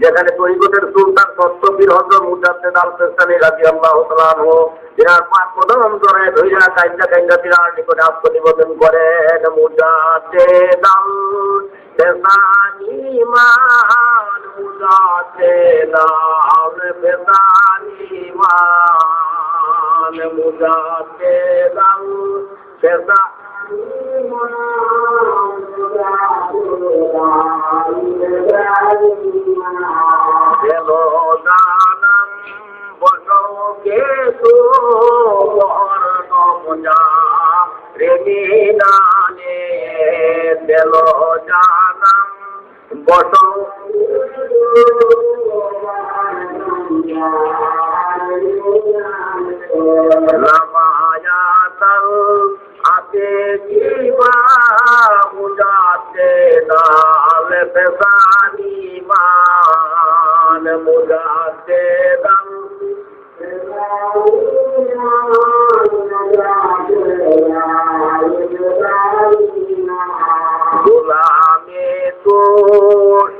যেখানে তরিকতের সুলতান সত্যবীর হজরত মুজাদ্দেদ আল ফেসানি রাজি আল্লাহ তাআলা তিনার পাক কদম ধরে ধইরা কাইন্দা কাইন্দা তিনার নিকটে আত্মনিবেদন করেন মুজাদ্দেদ আল ফেসানি মান মুজাদ্দেদ আল ফেসানি মান মুজাদ্দেদ আল ফেসানি গেলো গেল জানাম বস। লামায়াতাল আতে জীবা উজাতে নাল পেশানি الصالحين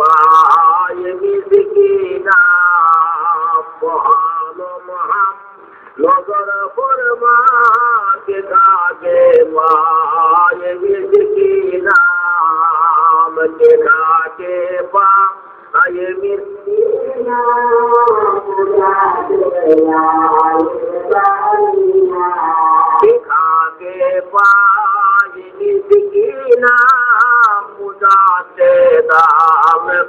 পায় মিসকিনা মহান মহান নগর পরমাকে কাগে পায় মিসকিনা কে কাগে পায় মিসকিনা কাগে পায় মিসকিনা মুজাতে দা